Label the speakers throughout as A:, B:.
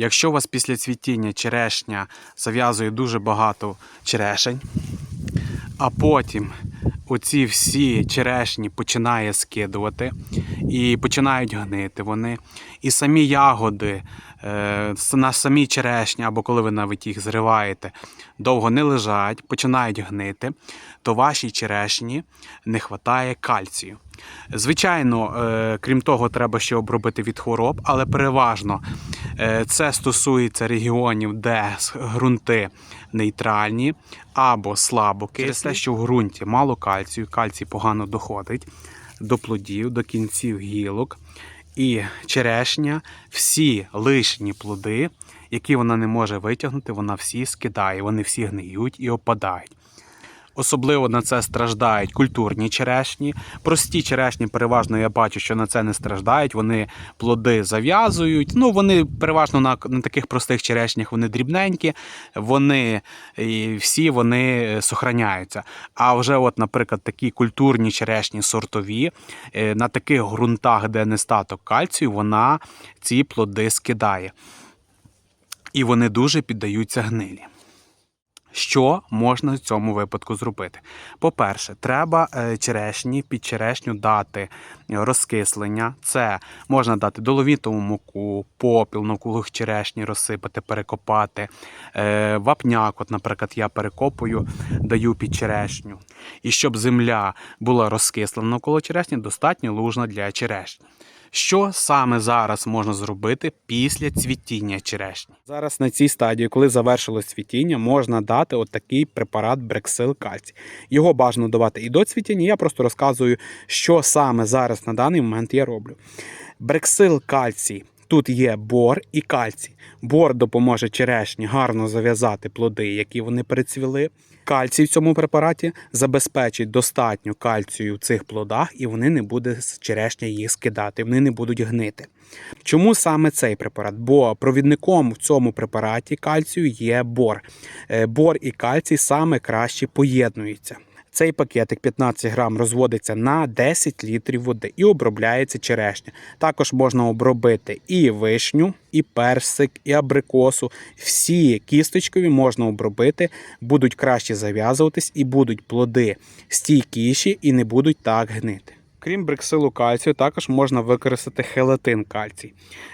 A: Якщо у вас після цвітіння черешня зав'язує дуже багато черешень, а потім оці всі черешні починає скидувати і починають гнити вони. І самі ягоди е, на самі черешні, або коли ви навіть їх зриваєте, довго не лежать, починають гнити, то вашій черешні не вистачає кальцію. Звичайно, е, крім того, треба ще обробити від хвороб, але переважно е, це стосується регіонів, де ґрунти нейтральні або слабокислі. Через те, що в ґрунті мало кальцію, кальцій погано доходить до плодів, до кінців гілок. І черешня, всі лишні плоди, які вона не може витягнути, вона всі скидає, вони всі гниють і опадають. Особливо на це страждають культурні черешні. Прості черешні, переважно я бачу, що на це не страждають. Вони плоди зав'язують. Ну, вони переважно на, на таких простих черешнях вони дрібненькі, вони і всі вони е, сохраняються. А вже, от, наприклад, такі культурні черешні сортові, е, на таких ґрунтах, де нестаток кальцію, вона ці плоди скидає. І вони дуже піддаються гнилі. Що можна в цьому випадку зробити? По-перше, треба е, черешні під черешню дати розкислення. Це можна дати доловітову муку, попіл навколо черешні розсипати, перекопати. Е, Вапняк, от, наприклад, я перекопую, даю під черешню. І щоб земля була розкислена навколо черешні, достатньо лужна для черешні. Що саме зараз можна зробити після цвітіння черешні? Зараз на цій стадії, коли завершилось цвітіння, можна дати отакий препарат Брексил Кальцій. Його бажано давати і до цвітіння. Я просто розказую, що саме зараз на даний момент я роблю. Брексил Кальцій. Тут є бор і кальцій. Бор допоможе черешні гарно зав'язати плоди, які вони перецвіли. Кальцій в цьому препараті забезпечить достатньо кальцію в цих плодах, і вони не буде з черешня їх скидати, вони не будуть гнити. Чому саме цей препарат? Бо провідником в цьому препараті кальцію є бор. Е, Бор і кальцій саме краще поєднуються. Цей пакетик 15 грам розводиться на 10 літрів води і обробляється черешня. Також можна обробити і вишню, і персик, і абрикосу. Всі кісточкові можна обробити, будуть краще зав'язуватись і будуть плоди стійкіші і не будуть так гнити. Крім бриксилу кальцію, також можна використати хелатин кальцій.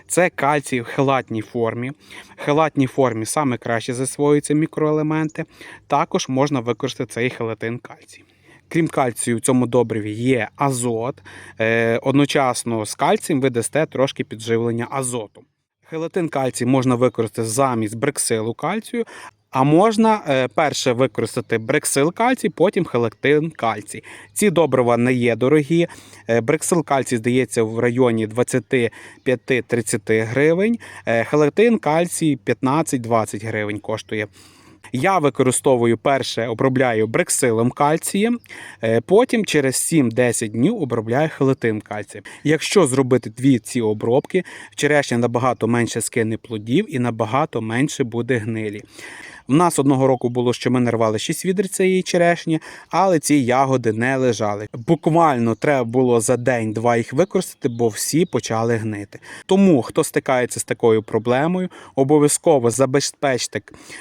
A: Це кальцій в хелатній формі. В хелатній формі саме краще засвоюються мікроелементи. Також можна використати цей хелатин кальцій. Крім кальцію, в цьому добриві є азот. Е, одночасно з кальцієм ви дасте трошки підживлення азотом. Хелатин кальцій можна використати замість брексилу кальцію, а можна е, перше використати брексил кальцій, потім хелатин кальцій. Ці добрива не є дорогі. Е, Брексил кальцій здається в районі 25-30 гривень. Хелатин кальцій 15-20 гривень коштує. Я використовую перше, обробляю брексилом кальцієм, е, потім через 7-10 днів обробляю хелатин кальцієм. Якщо зробити дві ці обробки, черешня набагато менше скине плодів і набагато менше буде гнилі. В нас одного року було, що ми нарвали 6 відер цієї черешні, але ці ягоди не лежали. Буквально треба було за день-два їх використати, бо всі почали гнити. Тому, хто стикається з такою проблемою, обов'язково забезпечте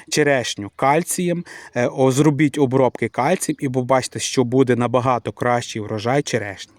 A: черешню кальцієм, е, зробіть обробки кальцієм і побачите, що буде набагато кращий врожай черешні.